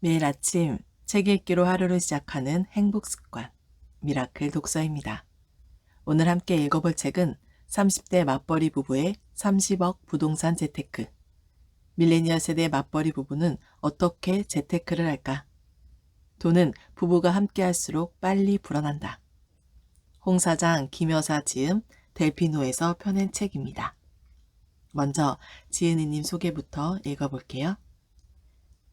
매일 아침 책 읽기로 하루를 시작하는 행복 습관 미라클 독서입니다. 오늘 함께 읽어볼 책은 30대 맞벌이 부부의 30억 부동산 재테크. 밀레니얼 세대 맞벌이 부부는 어떻게 재테크를 할까? 돈은 부부가 함께 할수록 빨리 불어난다. 홍 사장 김 여사 지음 델피노에서 펴낸 책입니다. 먼저 지은이님 소개부터 읽어볼게요.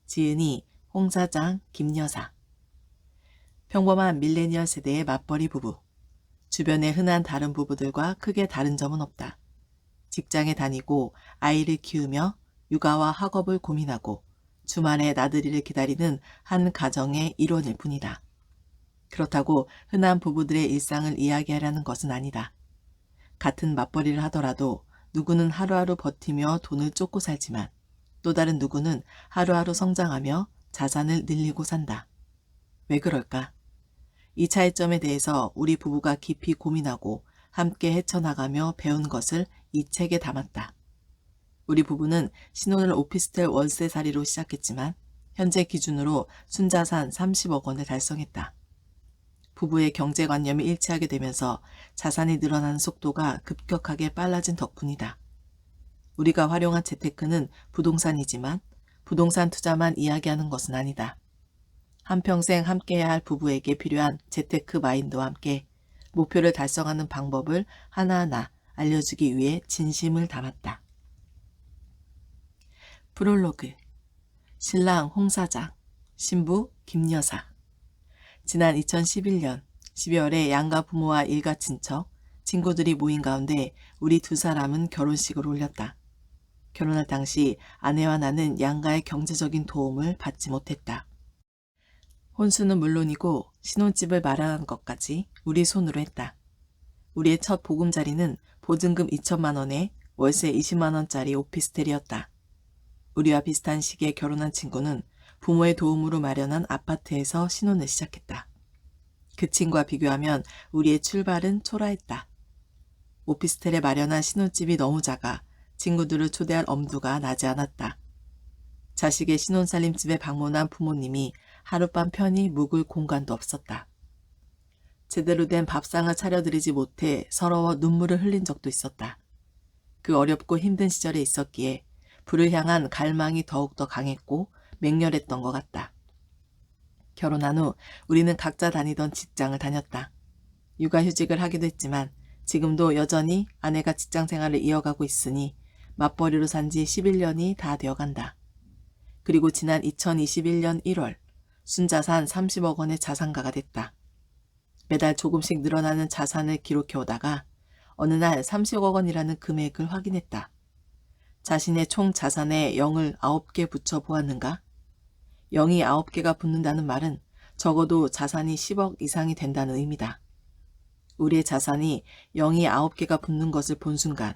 지은이, 홍 사장, 김 여사. 평범한 밀레니얼 세대의 맞벌이 부부. 주변의 흔한 다른 부부들과 크게 다른 점은 없다. 직장에 다니고 아이를 키우며 육아와 학업을 고민하고 주말에 나들이를 기다리는 한 가정의 일원일 뿐이다. 그렇다고 흔한 부부들의 일상을 이야기하려는 것은 아니다. 같은 맞벌이를 하더라도 누구는 하루하루 버티며 돈을 쫓고 살지만 또 다른 누구는 하루하루 성장하며 자산을 늘리고 산다. 왜 그럴까? 이 차이점에 대해서 우리 부부가 깊이 고민하고 함께 헤쳐나가며 배운 것을 이 책에 담았다. 우리 부부는 신혼을 오피스텔 월세살이로 시작했지만 현재 기준으로 순자산 30억 원을 달성했다. 부부의 경제관념이 일치하게 되면서 자산이 늘어나는 속도가 급격하게 빨라진 덕분이다. 우리가 활용한 재테크는 부동산이지만 부동산 투자만 이야기하는 것은 아니다. 한평생 함께해야 할 부부에게 필요한 재테크 마인드와 함께 목표를 달성하는 방법을 하나하나 알려주기 위해 진심을 담았다. 프롤로그 신랑 홍 사장, 신부 김 여사 지난 2011년 12월에 양가 부모와 일가 친척, 친구들이 모인 가운데 우리 두 사람은 결혼식을 올렸다. 결혼할 당시 아내와 나는 양가의 경제적인 도움을 받지 못했다. 혼수는 물론이고 신혼집을 마련한 것까지 우리 손으로 했다. 우리의 첫 보금자리는 보증금 2천만 원에 월세 20만 원짜리 오피스텔이었다. 우리와 비슷한 시기에 결혼한 친구는 부모의 도움으로 마련한 아파트에서 신혼을 시작했다. 그 친구와 비교하면 우리의 출발은 초라했다. 오피스텔에 마련한 신혼집이 너무 작아 친구들을 초대할 엄두가 나지 않았다. 자식의 신혼살림 집에 방문한 부모님이 하룻밤 편히 묵을 공간도 없었다. 제대로 된 밥상을 차려드리지 못해 서러워 눈물을 흘린 적도 있었다. 그 어렵고 힘든 시절에 있었기에 불을 향한 갈망이 더욱더 강했고 맹렬했던 것 같다. 결혼한 후 우리는 각자 다니던 직장을 다녔다. 육아휴직을 하기도 했지만 지금도 여전히 아내가 직장 생활을 이어가고 있으니 맞벌이로 산 지 11년이 다 되어간다. 그리고 지난 2021년 1월 순자산 30억 원의 자산가가 됐다. 매달 조금씩 늘어나는 자산을 기록해 오다가 어느 날 30억 원이라는 금액을 확인했다. 자신의 총 자산에 0을 9개 붙여 보았는가? 0이 9개가 붙는다는 말은 적어도 자산이 10억 이상이 된다는 의미다. 우리의 자산이 0이 9개가 붙는 것을 본 순간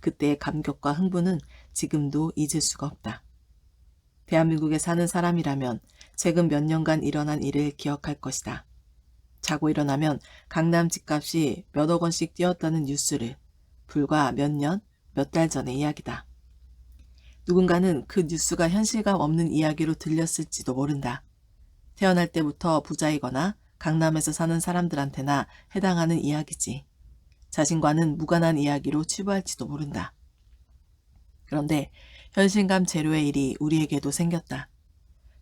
그때의 감격과 흥분은 지금도 잊을 수가 없다. 대한민국에 사는 사람이라면 최근 몇 년간 일어난 일을 기억할 것이다. 자고 일어나면 강남 집값이 몇억 원씩 뛰었다는 뉴스를 불과 몇 년, 몇 달 전의 이야기다. 누군가는 그 뉴스가 현실감 없는 이야기로 들렸을지도 모른다. 태어날 때부터 부자이거나 강남에서 사는 사람들한테나 해당하는 이야기지. 자신과는 무관한 이야기로 치부할지도 모른다. 그런데 현실감 제로의 일이 우리에게도 생겼다.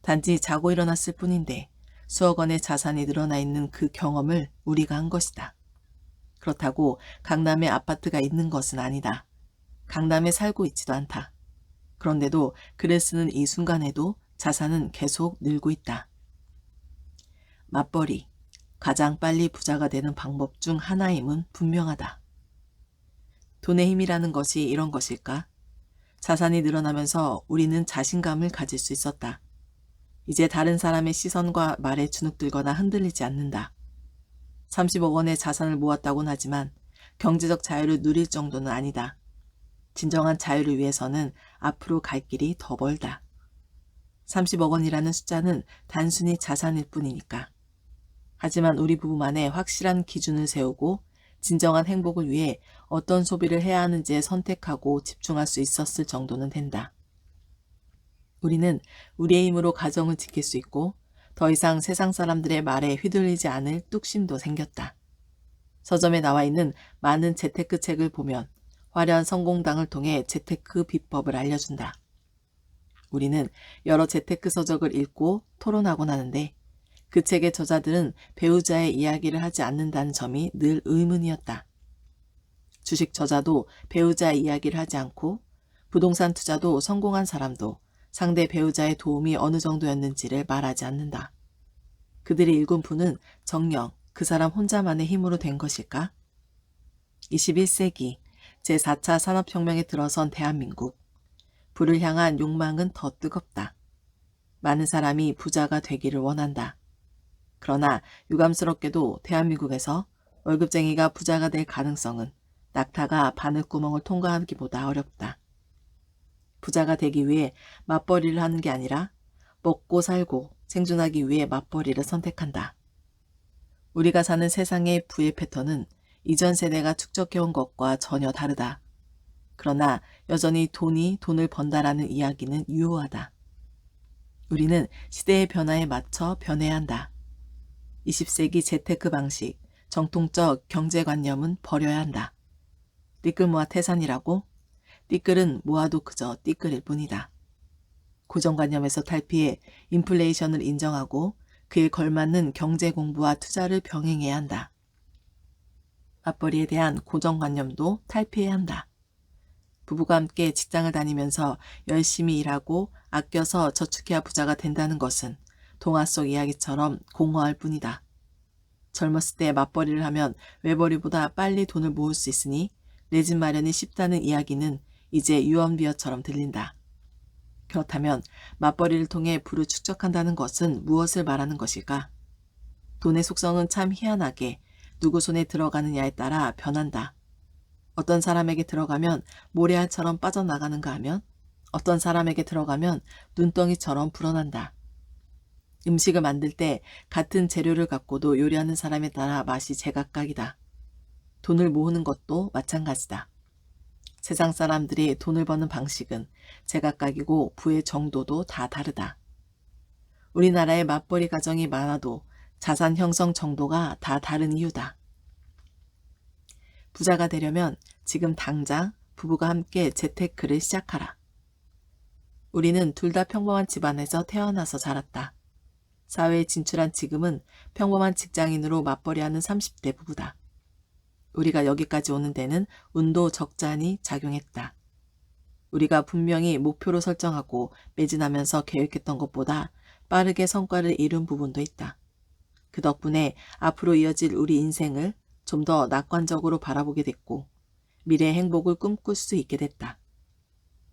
단지 자고 일어났을 뿐인데 수억 원의 자산이 늘어나 있는 그 경험을 우리가 한 것이다. 그렇다고 강남에 아파트가 있는 것은 아니다. 강남에 살고 있지도 않다. 그런데도 글을 쓰는 이 순간에도 자산은 계속 늘고 있다. 맞벌이. 가장 빨리 부자가 되는 방법 중 하나임은 분명하다. 돈의 힘이라는 것이 이런 것일까? 자산이 늘어나면서 우리는 자신감을 가질 수 있었다. 이제 다른 사람의 시선과 말에 주눅들거나 흔들리지 않는다. 30억 원의 자산을 모았다곤 하지만 경제적 자유를 누릴 정도는 아니다. 진정한 자유를 위해서는 앞으로 갈 길이 더 멀다. 30억 원이라는 숫자는 단순히 자산일 뿐이니까. 하지만 우리 부부만의 확실한 기준을 세우고 진정한 행복을 위해 어떤 소비를 해야 하는지에 선택하고 집중할 수 있었을 정도는 된다. 우리는 우리의 힘으로 가정을 지킬 수 있고 더 이상 세상 사람들의 말에 휘둘리지 않을 뚝심도 생겼다. 서점에 나와 있는 많은 재테크 책을 보면 화려한 성공당을 통해 재테크 비법을 알려준다. 우리는 여러 재테크 서적을 읽고 토론하곤 하는데 그 책의 저자들은 배우자의 이야기를 하지 않는다는 점이 늘 의문이었다. 주식 저자도 배우자의 이야기를 하지 않고 부동산 투자도 성공한 사람도 상대 배우자의 도움이 어느 정도였는지를 말하지 않는다. 그들이 읽은 부는 정녕 그 사람 혼자만의 힘으로 된 것일까? 21세기 제4차 산업혁명에 들어선 대한민국. 부를 향한 욕망은 더 뜨겁다. 많은 사람이 부자가 되기를 원한다. 그러나 유감스럽게도 대한민국에서 월급쟁이가 부자가 될 가능성은 낙타가 바늘구멍을 통과하기보다 어렵다. 부자가 되기 위해 맞벌이를 하는 게 아니라 먹고 살고 생존하기 위해 맞벌이를 선택한다. 우리가 사는 세상의 부의 패턴은 이전 세대가 축적해온 것과 전혀 다르다. 그러나 여전히 돈이 돈을 번다라는 이야기는 유효하다. 우리는 시대의 변화에 맞춰 변해야 한다. 20세기 재테크 방식, 정통적 경제관념은 버려야 한다. 띠끌 모아 태산이라고? 띠끌은 모아도 그저 띠끌일 뿐이다. 고정관념에서 탈피해 인플레이션을 인정하고 그에 걸맞는 경제 공부와 투자를 병행해야 한다. 맞벌이에 대한 고정관념도 탈피해야 한다. 부부가 함께 직장을 다니면서 열심히 일하고 아껴서 저축해야 부자가 된다는 것은 동화 속 이야기처럼 공허할 뿐이다. 젊었을 때 맞벌이를 하면 외벌이보다 빨리 돈을 모을 수 있으니 내 집 마련이 쉽다는 이야기는 이제 유언비어처럼 들린다. 그렇다면 맞벌이를 통해 부를 축적한다는 것은 무엇을 말하는 것일까? 돈의 속성은 참 희한하게 누구 손에 들어가느냐에 따라 변한다. 어떤 사람에게 들어가면 모래알처럼 빠져나가는가 하면 어떤 사람에게 들어가면 눈덩이처럼 불어난다. 음식을 만들 때 같은 재료를 갖고도 요리하는 사람에 따라 맛이 제각각이다. 돈을 모으는 것도 마찬가지다. 세상 사람들이 돈을 버는 방식은 제각각이고 부의 정도도 다 다르다. 우리나라의 맞벌이 가정이 많아도 자산 형성 정도가 다 다른 이유다. 부자가 되려면 지금 당장 부부가 함께 재테크를 시작하라. 우리는 둘 다 평범한 집안에서 태어나서 자랐다. 사회에 진출한 지금은 평범한 직장인으로 맞벌이하는 30대 부부다. 우리가 여기까지 오는 데는 운도 적잖이 작용했다. 우리가 분명히 목표로 설정하고 매진하면서 계획했던 것보다 빠르게 성과를 이룬 부분도 있다. 그 덕분에 앞으로 이어질 우리 인생을 좀 더 낙관적으로 바라보게 됐고 미래의 행복을 꿈꿀 수 있게 됐다.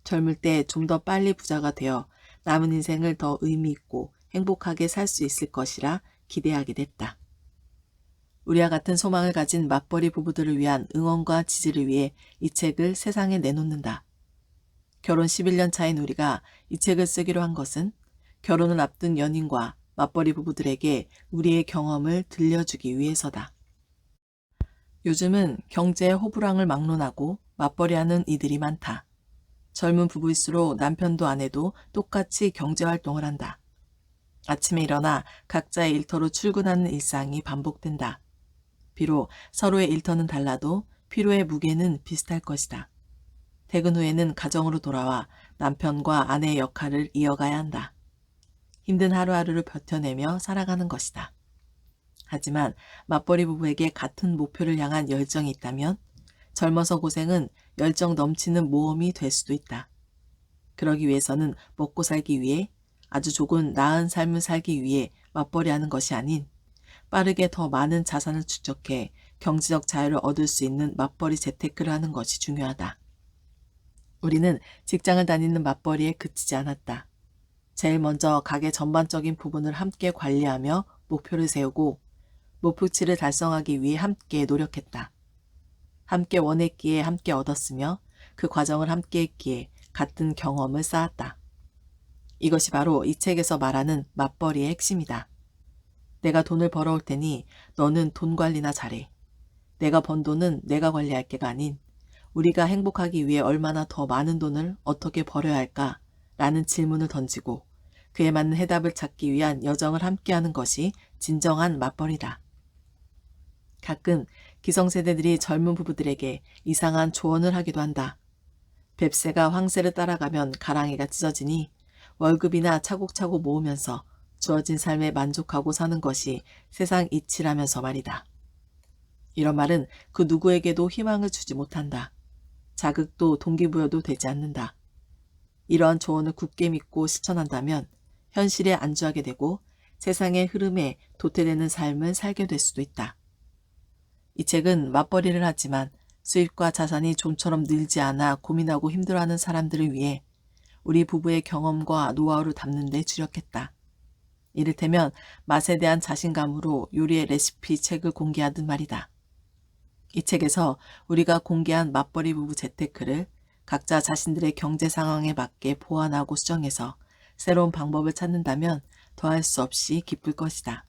젊을 때 좀 더 빨리 부자가 되어 남은 인생을 더 의미 있고 행복하게 살 수 있을 것이라 기대하게 됐다. 우리와 같은 소망을 가진 맞벌이 부부들을 위한 응원과 지지를 위해 이 책을 세상에 내놓는다. 결혼 11년 차인 우리가 이 책을 쓰기로 한 것은 결혼을 앞둔 연인과 맞벌이 부부들에게 우리의 경험을 들려주기 위해서다. 요즘은 경제의 호불항을 막론하고 맞벌이하는 이들이 많다. 젊은 부부일수록 남편도 아내도 똑같이 경제활동을 한다. 아침에 일어나 각자의 일터로 출근하는 일상이 반복된다. 비록 서로의 일터는 달라도 피로의 무게는 비슷할 것이다. 퇴근 후에는 가정으로 돌아와 남편과 아내의 역할을 이어가야 한다. 힘든 하루하루를 버텨내며 살아가는 것이다. 하지만 맞벌이 부부에게 같은 목표를 향한 열정이 있다면 젊어서 고생은 열정 넘치는 모험이 될 수도 있다. 그러기 위해서는 먹고 살기 위해 아주 조금 나은 삶을 살기 위해 맞벌이 하는 것이 아닌 빠르게 더 많은 자산을 축적해 경제적 자유를 얻을 수 있는 맞벌이 재테크를 하는 것이 중요하다. 우리는 직장을 다니는 맞벌이에 그치지 않았다. 제일 먼저 가게 전반적인 부분을 함께 관리하며 목표를 세우고 목표치를 달성하기 위해 함께 노력했다. 함께 원했기에 함께 얻었으며 그 과정을 함께 했기에 같은 경험을 쌓았다. 이것이 바로 이 책에서 말하는 맞벌이의 핵심이다. 내가 돈을 벌어올 테니 너는 돈 관리나 잘해. 내가 번 돈은 내가 관리할 게가 아닌 우리가 행복하기 위해 얼마나 더 많은 돈을 어떻게 벌어야 할까 라는 질문을 던지고 그에 맞는 해답을 찾기 위한 여정을 함께하는 것이 진정한 맞벌이다. 가끔 기성세대들이 젊은 부부들에게 이상한 조언을 하기도 한다. 뱁새가 황새를 따라가면 가랑이가 찢어지니 월급이나 차곡차곡 모으면서 주어진 삶에 만족하고 사는 것이 세상 이치라면서 말이다. 이런 말은 그 누구에게도 희망을 주지 못한다. 자극도 동기부여도 되지 않는다. 이러한 조언을 굳게 믿고 실천한다면 현실에 안주하게 되고 세상의 흐름에 도태되는 삶을 살게 될 수도 있다. 이 책은 맞벌이를 하지만 수입과 자산이 좀처럼 늘지 않아 고민하고 힘들어하는 사람들을 위해 우리 부부의 경험과 노하우를 담는 데 주력했다. 이를테면 맛에 대한 자신감으로 요리의 레시피 책을 공개하듯 말이다. 이 책에서 우리가 공개한 맞벌이 부부 재테크를 각자 자신들의 경제 상황에 맞게 보완하고 수정해서 새로운 방법을 찾는다면 더할 수 없이 기쁠 것이다.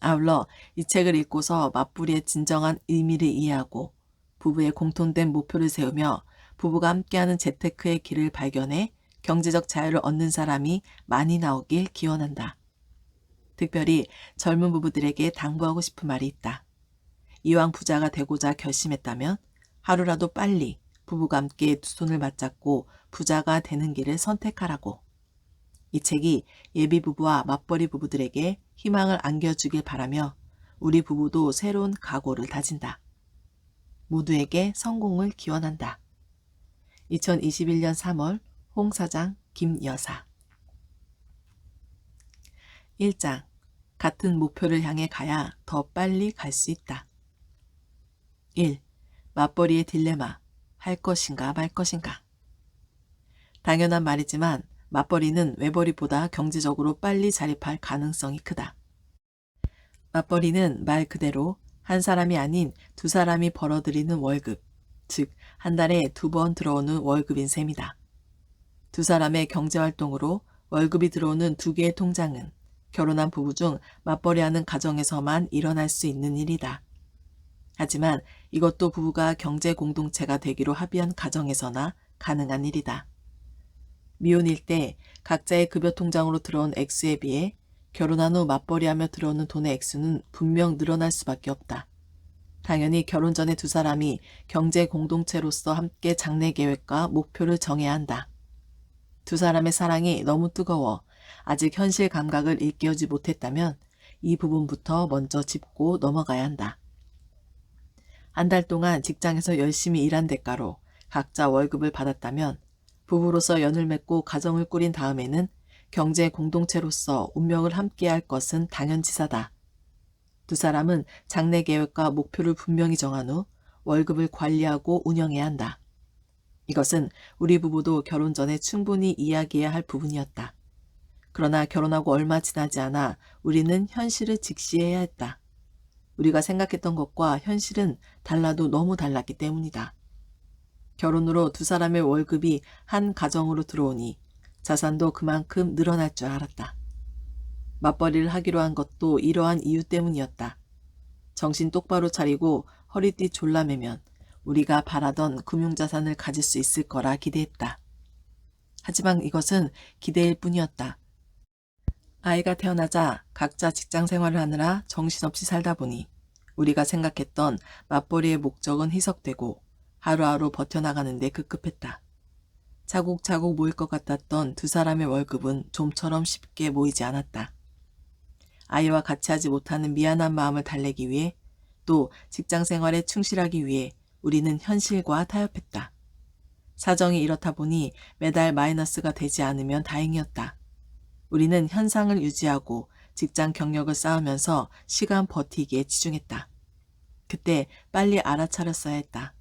아울러 이 책을 읽고서 맞벌이의 진정한 의미를 이해하고 부부의 공통된 목표를 세우며 부부가 함께하는 재테크의 길을 발견해 경제적 자유를 얻는 사람이 많이 나오길 기원한다. 특별히 젊은 부부들에게 당부하고 싶은 말이 있다. 이왕 부자가 되고자 결심했다면 하루라도 빨리 부부가 함께 두 손을 맞잡고 부자가 되는 길을 선택하라고. 이 책이 예비 부부와 맞벌이 부부들에게 희망을 안겨주길 바라며 우리 부부도 새로운 각오를 다진다. 모두에게 성공을 기원한다. 2021년 3월 홍 사장 김 여사 1장 같은 목표를 향해 가야 더 빨리 갈 수 있다. 1. 맞벌이의 딜레마. 할 것인가 말 것인가. 당연한 말이지만 맞벌이는 외벌이보다 경제적으로 빨리 자립할 가능성이 크다. 맞벌이는 말 그대로 한 사람이 아닌 두 사람이 벌어들이는 월급, 즉 한 달에 두 번 들어오는 월급인 셈이다. 두 사람의 경제활동으로 월급이 들어오는 두 개의 통장은 결혼한 부부 중 맞벌이하는 가정에서만 일어날 수 있는 일이다. 하지만 이것도 부부가 경제 공동체가 되기로 합의한 가정에서나 가능한 일이다. 미혼일 때 각자의 급여 통장으로 들어온 액수에 비해 결혼한 후 맞벌이하며 들어오는 돈의 액수는 분명 늘어날 수밖에 없다. 당연히 결혼 전에 두 사람이 경제 공동체로서 함께 장래 계획과 목표를 정해야 한다. 두 사람의 사랑이 너무 뜨거워 아직 현실 감각을 일깨우지 못했다면 이 부분부터 먼저 짚고 넘어가야 한다. 한 달 동안 직장에서 열심히 일한 대가로 각자 월급을 받았다면 부부로서 연을 맺고 가정을 꾸린 다음에는 경제 공동체로서 운명을 함께할 것은 당연지사다. 두 사람은 장래 계획과 목표를 분명히 정한 후 월급을 관리하고 운영해야 한다. 이것은 우리 부부도 결혼 전에 충분히 이야기해야 할 부분이었다. 그러나 결혼하고 얼마 지나지 않아 우리는 현실을 직시해야 했다. 우리가 생각했던 것과 현실은 달라도 너무 달랐기 때문이다. 결혼으로 두 사람의 월급이 한 가정으로 들어오니 자산도 그만큼 늘어날 줄 알았다. 맞벌이를 하기로 한 것도 이러한 이유 때문이었다. 정신 똑바로 차리고 허리띠 졸라매면 우리가 바라던 금융자산을 가질 수 있을 거라 기대했다. 하지만 이것은 기대일 뿐이었다. 아이가 태어나자 각자 직장 생활을 하느라 정신없이 살다 보니 우리가 생각했던 맞벌이의 목적은 희석되고 하루하루 버텨나가는데 급급했다. 차곡차곡 모일 것 같았던 두 사람의 월급은 좀처럼 쉽게 모이지 않았다. 아이와 같이 하지 못하는 미안한 마음을 달래기 위해 또 직장 생활에 충실하기 위해 우리는 현실과 타협했다. 사정이 이렇다 보니 매달 마이너스가 되지 않으면 다행이었다. 우리는 현상을 유지하고 직장 경력을 쌓으면서 시간 버티기에 치중했다. 그때 빨리 알아차렸어야 했다.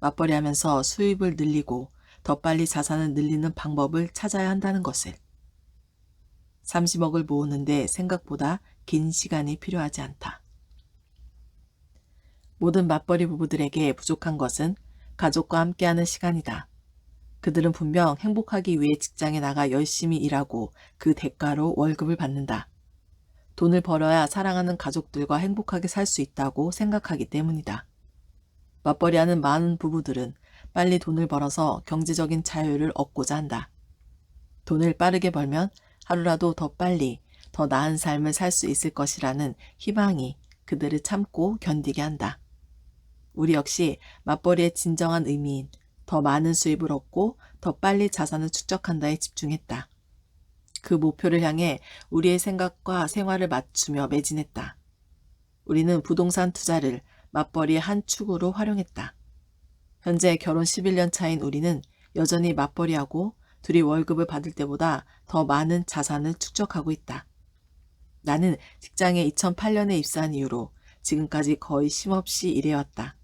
맞벌이 하면서 수입을 늘리고 더 빨리 자산을 늘리는 방법을 찾아야 한다는 것을. 30억을 모으는데 생각보다 긴 시간이 필요하지 않다. 모든 맞벌이 부부들에게 부족한 것은 가족과 함께하는 시간이다. 그들은 분명 행복하기 위해 직장에 나가 열심히 일하고 그 대가로 월급을 받는다. 돈을 벌어야 사랑하는 가족들과 행복하게 살 수 있다고 생각하기 때문이다. 맞벌이하는 많은 부부들은 빨리 돈을 벌어서 경제적인 자유를 얻고자 한다. 돈을 빠르게 벌면 하루라도 더 빨리 더 나은 삶을 살 수 있을 것이라는 희망이 그들을 참고 견디게 한다. 우리 역시 맞벌이의 진정한 의미인 더 많은 수입을 얻고 더 빨리 자산을 축적한다에 집중했다. 그 목표를 향해 우리의 생각과 생활을 맞추며 매진했다. 우리는 부동산 투자를 맞벌이의 한 축으로 활용했다. 현재 결혼 11년 차인 우리는 여전히 맞벌이하고 둘이 월급을 받을 때보다 더 많은 자산을 축적하고 있다. 나는 직장에 2008년에 입사한 이후로 지금까지 거의 쉼없이 일해왔다.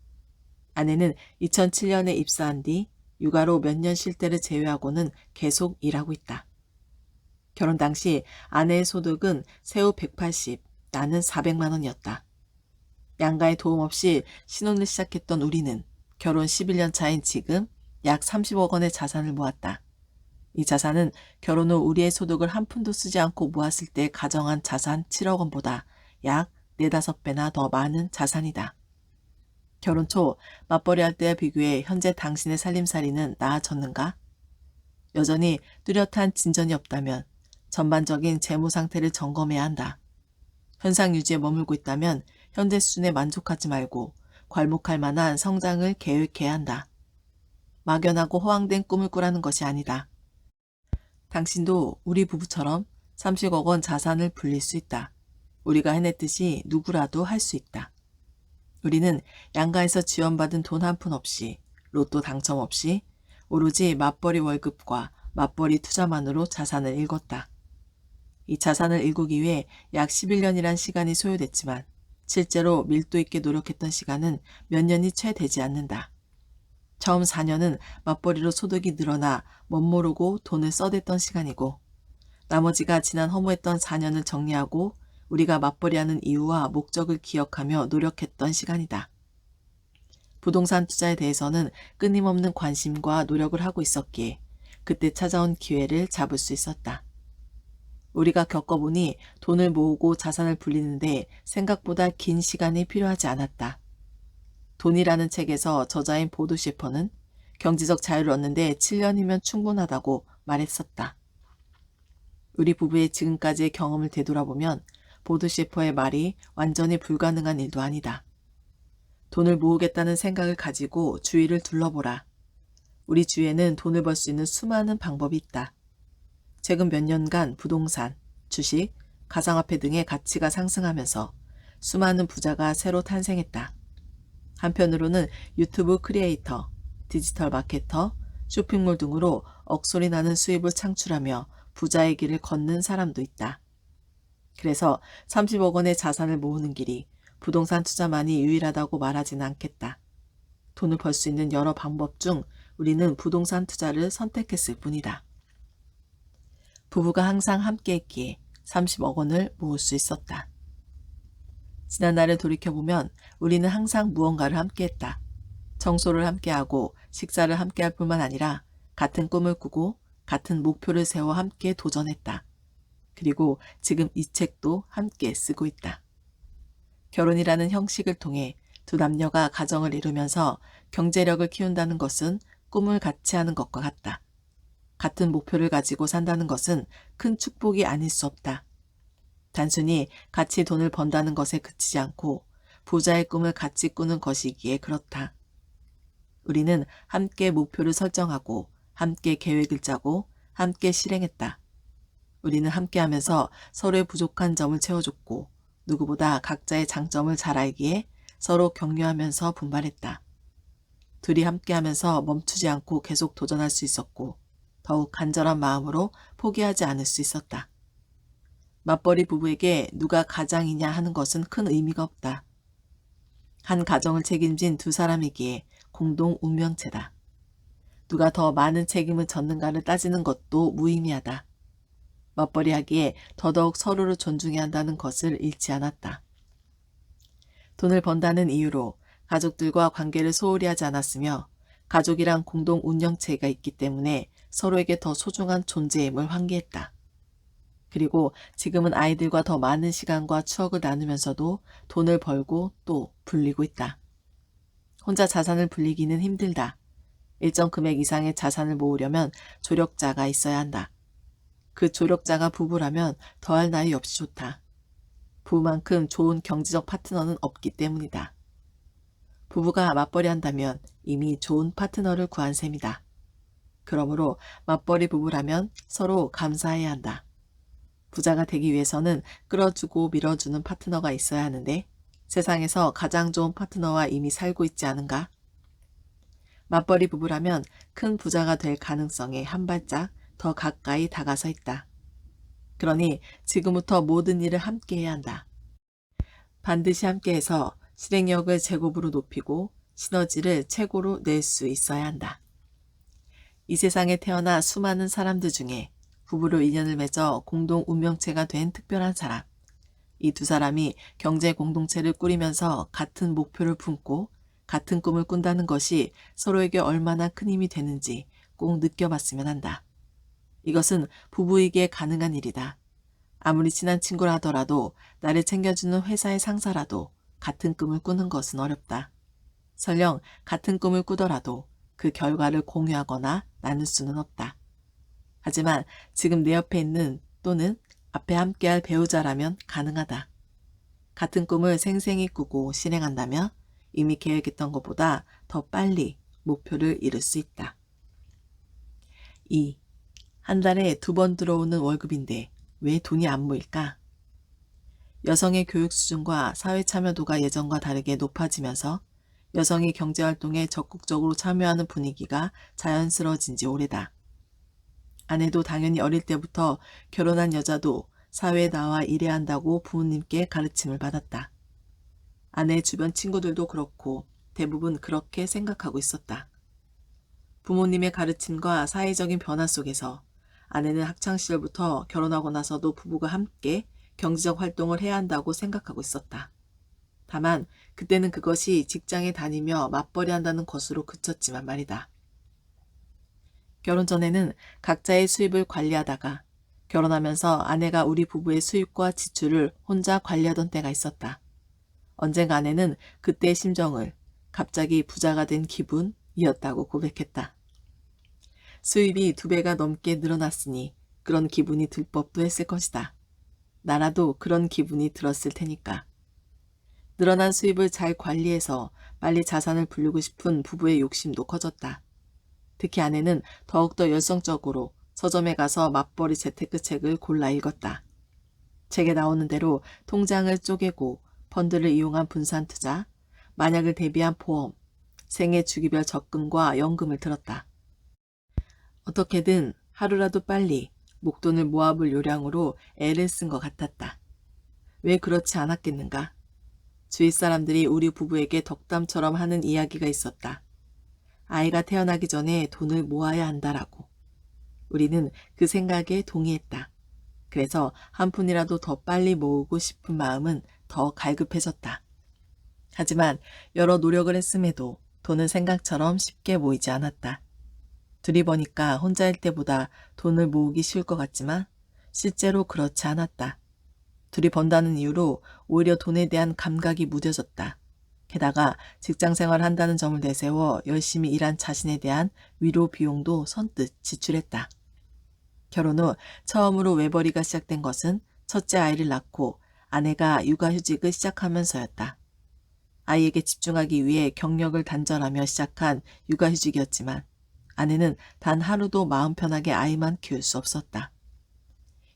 아내는 2007년에 입사한 뒤 육아로 몇 년 쉴 때를 제외하고는 계속 일하고 있다. 결혼 당시 아내의 소득은 세후 180, 나는 400만 원이었다. 양가의 도움 없이 신혼을 시작했던 우리는 결혼 11년 차인 지금 약 30억 원의 자산을 모았다. 이 자산은 결혼 후 우리의 소득을 한 푼도 쓰지 않고 모았을 때 가정한 자산 7억 원보다 약 4, 5배나 더 많은 자산이다. 결혼 초 맞벌이 할 때와 비교해 현재 당신의 살림살이는 나아졌는가? 여전히 뚜렷한 진전이 없다면 전반적인 재무 상태를 점검해야 한다. 현상 유지에 머물고 있다면 현재 수준에 만족하지 말고 괄목할 만한 성장을 계획해야 한다. 막연하고 허황된 꿈을 꾸라는 것이 아니다. 당신도 우리 부부처럼 30억 원 자산을 불릴 수 있다. 우리가 해냈듯이 누구라도 할 수 있다. 우리는 양가에서 지원받은 돈 한 푼 없이 로또 당첨 없이 오로지 맞벌이 월급과 맞벌이 투자만으로 자산을 읽었다. 이 자산을 일구기 위해 약 11년이란 시간이 소요됐지만 실제로 밀도 있게 노력했던 시간은 몇 년이 채 되지 않는다. 처음 4년은 맞벌이로 소득이 늘어나 멋모르고 돈을 써댔던 시간이고 나머지가 지난 허무했던 4년을 정리하고 우리가 맞벌이하는 이유와 목적을 기억하며 노력했던 시간이다. 부동산 투자에 대해서는 끊임없는 관심과 노력을 하고 있었기에 그때 찾아온 기회를 잡을 수 있었다. 우리가 겪어보니 돈을 모으고 자산을 불리는데 생각보다 긴 시간이 필요하지 않았다. 돈이라는 책에서 저자인 보드 셰퍼는 경제적 자유를 얻는데 7년이면 충분하다고 말했었다. 우리 부부의 지금까지의 경험을 되돌아보면 보드 셰퍼의 말이 완전히 불가능한 일도 아니다. 돈을 모으겠다는 생각을 가지고 주위를 둘러보라. 우리 주위에는 돈을 벌 수 있는 수많은 방법이 있다. 최근 몇 년간 부동산, 주식, 가상화폐 등의 가치가 상승하면서 수많은 부자가 새로 탄생했다. 한편으로는 유튜브 크리에이터, 디지털 마케터, 쇼핑몰 등으로 억소리 나는 수입을 창출하며 부자의 길을 걷는 사람도 있다. 그래서 30억 원의 자산을 모으는 길이 부동산 투자만이 유일하다고 말하지는 않겠다. 돈을 벌 수 있는 여러 방법 중 우리는 부동산 투자를 선택했을 뿐이다. 부부가 항상 함께 했기에 30억 원을 모을 수 있었다. 지난 날을 돌이켜보면 우리는 항상 무언가를 함께 했다. 청소를 함께하고 식사를 함께할 뿐만 아니라 같은 꿈을 꾸고 같은 목표를 세워 함께 도전했다. 그리고 지금 이 책도 함께 쓰고 있다. 결혼이라는 형식을 통해 두 남녀가 가정을 이루면서 경제력을 키운다는 것은 꿈을 같이 하는 것과 같다. 같은 목표를 가지고 산다는 것은 큰 축복이 아닐 수 없다. 단순히 같이 돈을 번다는 것에 그치지 않고 부자의 꿈을 같이 꾸는 것이기에 그렇다. 우리는 함께 목표를 설정하고 함께 계획을 짜고 함께 실행했다. 우리는 함께 하면서 서로의 부족한 점을 채워줬고 누구보다 각자의 장점을 잘 알기에 서로 격려하면서 분발했다. 둘이 함께 하면서 멈추지 않고 계속 도전할 수 있었고 더욱 간절한 마음으로 포기하지 않을 수 있었다. 맞벌이 부부에게 누가 가장이냐 하는 것은 큰 의미가 없다. 한 가정을 책임진 두 사람이기에 공동 운명체다. 누가 더 많은 책임을 졌는가를 따지는 것도 무의미하다. 맞벌이 하기에 더더욱 서로를 존중해야 한다는 것을 잃지 않았다. 돈을 번다는 이유로 가족들과 관계를 소홀히 하지 않았으며 가족이란 공동 운영체가 있기 때문에 서로에게 더 소중한 존재임을 환기했다. 그리고 지금은 아이들과 더 많은 시간과 추억을 나누면서도 돈을 벌고 또 불리고 있다. 혼자 자산을 불리기는 힘들다. 일정 금액 이상의 자산을 모으려면 조력자가 있어야 한다. 그 조력자가 부부라면 더할 나위 없이 좋다. 부부만큼 좋은 경제적 파트너는 없기 때문이다. 부부가 맞벌이 한다면 이미 좋은 파트너를 구한 셈이다. 그러므로 맞벌이 부부라면 서로 감사해야 한다. 부자가 되기 위해서는 끌어주고 밀어주는 파트너가 있어야 하는데 세상에서 가장 좋은 파트너와 이미 살고 있지 않은가? 맞벌이 부부라면 큰 부자가 될 가능성에 한 발짝 더 가까이 다가서 있다. 그러니 지금부터 모든 일을 함께 해야 한다. 반드시 함께해서 실행력을 제곱으로 높이고 시너지를 최고로 낼 수 있어야 한다. 이 세상에 태어나 수많은 사람들 중에 부부로 인연을 맺어 공동 운명체가 된 특별한 사람. 이 두 사람이 경제 공동체를 꾸리면서 같은 목표를 품고 같은 꿈을 꾼다는 것이 서로에게 얼마나 큰 힘이 되는지 꼭 느껴봤으면 한다. 이것은 부부에게 가능한 일이다. 아무리 친한 친구라 하더라도 나를 챙겨주는 회사의 상사라도 같은 꿈을 꾸는 것은 어렵다. 설령 같은 꿈을 꾸더라도 그 결과를 공유하거나 나눌 수는 없다. 하지만 지금 내 옆에 있는 또는 앞에 함께할 배우자라면 가능하다. 같은 꿈을 생생히 꾸고 실행한다면 이미 계획했던 것보다 더 빨리 목표를 이룰 수 있다. 2. 한 달에 두 번 들어오는 월급인데 왜 돈이 안 모일까? 여성의 교육 수준과 사회 참여도가 예전과 다르게 높아지면서 여성이 경제활동에 적극적으로 참여하는 분위기가 자연스러워진 지 오래다. 아내도 당연히 어릴 때부터 결혼한 여자도 사회에 나와 일해야 한다고 부모님께 가르침을 받았다. 아내 주변 친구들도 그렇고 대부분 그렇게 생각하고 있었다. 부모님의 가르침과 사회적인 변화 속에서 아내는 학창시절부터 결혼하고 나서도 부부가 함께 경제적 활동을 해야 한다고 생각하고 있었다. 다만 그때는 그것이 직장에 다니며 맞벌이 한다는 것으로 그쳤지만 말이다. 결혼 전에는 각자의 수입을 관리하다가 결혼하면서 아내가 우리 부부의 수입과 지출을 혼자 관리하던 때가 있었다. 언젠가 아내는 그때의 심정을 갑자기 부자가 된 기분이었다고 고백했다. 수입이 두 배가 넘게 늘어났으니 그런 기분이 들 법도 했을 것이다. 나라도 그런 기분이 들었을 테니까. 늘어난 수입을 잘 관리해서 빨리 자산을 불리고 싶은 부부의 욕심도 커졌다. 특히 아내는 더욱더 열성적으로 서점에 가서 맞벌이 재테크 책을 골라 읽었다. 책에 나오는 대로 통장을 쪼개고 펀드를 이용한 분산 투자, 만약을 대비한 보험, 생애 주기별 적금과 연금을 들었다. 어떻게든 하루라도 빨리 목돈을 모아볼 요량으로 애를 쓴 것 같았다. 왜 그렇지 않았겠는가? 주위 사람들이 우리 부부에게 덕담처럼 하는 이야기가 있었다. 아이가 태어나기 전에 돈을 모아야 한다라고. 우리는 그 생각에 동의했다. 그래서 한 푼이라도 더 빨리 모으고 싶은 마음은 더 갈급해졌다. 하지만 여러 노력을 했음에도 돈은 생각처럼 쉽게 모이지 않았다. 둘이 보니까 혼자일 때보다 돈을 모으기 쉬울 것 같지만 실제로 그렇지 않았다. 둘이 번다는 이유로 오히려 돈에 대한 감각이 무뎌졌다. 게다가 직장 생활을 한다는 점을 내세워 열심히 일한 자신에 대한 위로 비용도 선뜻 지출했다. 결혼 후 처음으로 외벌이가 시작된 것은 첫째 아이를 낳고 아내가 육아휴직을 시작하면서였다. 아이에게 집중하기 위해 경력을 단절하며 시작한 육아휴직이었지만 아내는 단 하루도 마음 편하게 아이만 키울 수 없었다.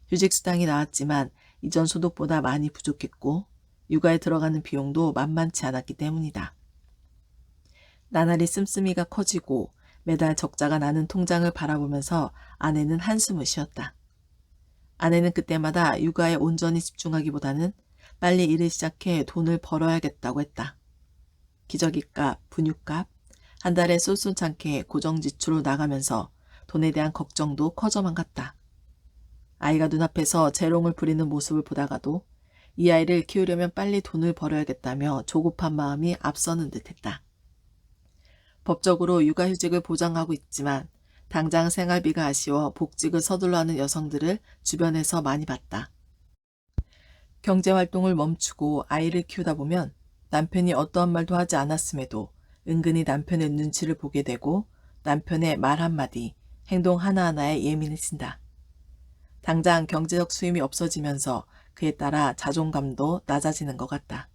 휴직 수당이 나왔지만 이전 소득보다 많이 부족했고 육아에 들어가는 비용도 만만치 않았기 때문이다. 나날이 씀씀이가 커지고 매달 적자가 나는 통장을 바라보면서 아내는 한숨을 쉬었다. 아내는 그때마다 육아에 온전히 집중하기보다는 빨리 일을 시작해 돈을 벌어야겠다고 했다. 기저귀값, 분유값, 한 달에 쏠쏠찮게 고정 지출로 나가면서 돈에 대한 걱정도 커져만 갔다. 아이가 눈앞에서 재롱을 부리는 모습을 보다가도 이 아이를 키우려면 빨리 돈을 벌어야겠다며 조급한 마음이 앞서는 듯했다. 법적으로 육아휴직을 보장하고 있지만 당장 생활비가 아쉬워 복직을 서둘러 하는 여성들을 주변에서 많이 봤다. 경제활동을 멈추고 아이를 키우다 보면 남편이 어떠한 말도 하지 않았음에도 은근히 남편의 눈치를 보게 되고 남편의 말 한마디, 행동 하나하나에 예민해진다. 당장 경제적 수임이 없어지면서 그에 따라 자존감도 낮아지는 것 같다.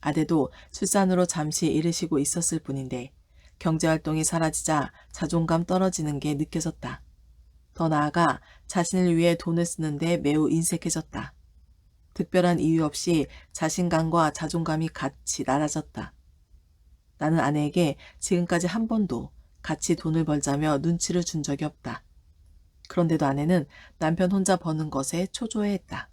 아대도 출산으로 잠시 일을 쉬고 있었을 뿐인데 경제활동이 사라지자 자존감 떨어지는 게 느껴졌다. 더 나아가 자신을 위해 돈을 쓰는데 매우 인색해졌다. 특별한 이유 없이 자신감과 자존감이 같이 낮아졌다. 나는 아내에게 지금까지 한 번도 같이 돈을 벌자며 눈치를 준 적이 없다. 그런데도 아내는 남편 혼자 버는 것에 초조해했다.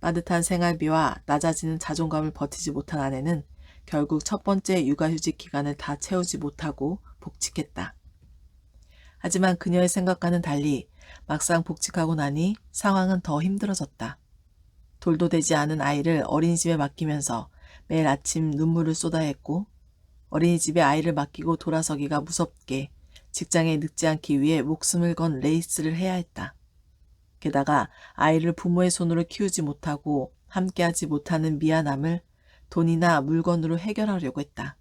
빠듯한 생활비와 낮아지는 자존감을 버티지 못한 아내는 결국 첫 번째 육아휴직 기간을 다 채우지 못하고 복직했다. 하지만 그녀의 생각과는 달리 막상 복직하고 나니 상황은 더 힘들어졌다. 돌도 되지 않은 아이를 어린이집에 맡기면서 매일 아침 눈물을 쏟아했고 어린이집에 아이를 맡기고 돌아서기가 무섭게 직장에 늦지 않기 위해 목숨을 건 레이스를 해야 했다. 게다가 아이를 부모의 손으로 키우지 못하고 함께하지 못하는 미안함을 돈이나 물건으로 해결하려고 했다.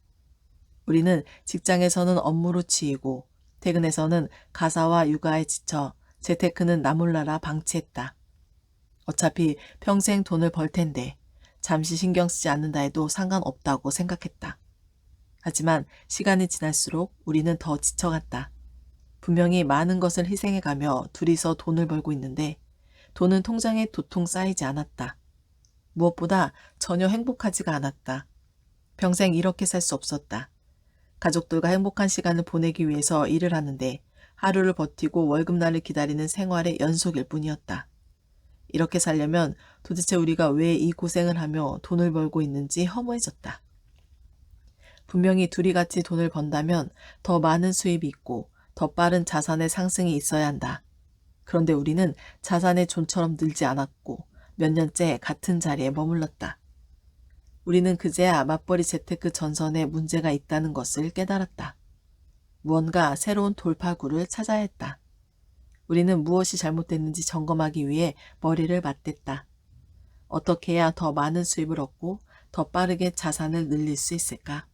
우리는 직장에서는 업무로 치이고 퇴근해서는 가사와 육아에 지쳐 재테크는 나몰라라 방치했다. 어차피 평생 돈을 벌 텐데 잠시 신경 쓰지 않는다 해도 상관없다고 생각했다. 하지만 시간이 지날수록 우리는 더 지쳐갔다. 분명히 많은 것을 희생해가며 둘이서 돈을 벌고 있는데 돈은 통장에 도통 쌓이지 않았다. 무엇보다 전혀 행복하지가 않았다. 평생 이렇게 살 수 없었다. 가족들과 행복한 시간을 보내기 위해서 일을 하는데 하루를 버티고 월급날을 기다리는 생활의 연속일 뿐이었다. 이렇게 살려면 도대체 우리가 왜 이 고생을 하며 돈을 벌고 있는지 허무해졌다. 분명히 둘이 같이 돈을 번다면 더 많은 수입이 있고 더 빠른 자산의 상승이 있어야 한다. 그런데 우리는 자산의 존처럼 늘지 않았고 몇 년째 같은 자리에 머물렀다. 우리는 그제야 맞벌이 재테크 전선에 문제가 있다는 것을 깨달았다. 무언가 새로운 돌파구를 찾아야 했다. 우리는 무엇이 잘못됐는지 점검하기 위해 머리를 맞댔다. 어떻게 해야 더 많은 수입을 얻고 더 빠르게 자산을 늘릴 수 있을까?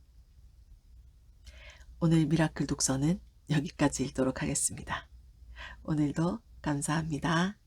오늘 미라클 독서는 여기까지 읽도록 하겠습니다. 오늘도 감사합니다.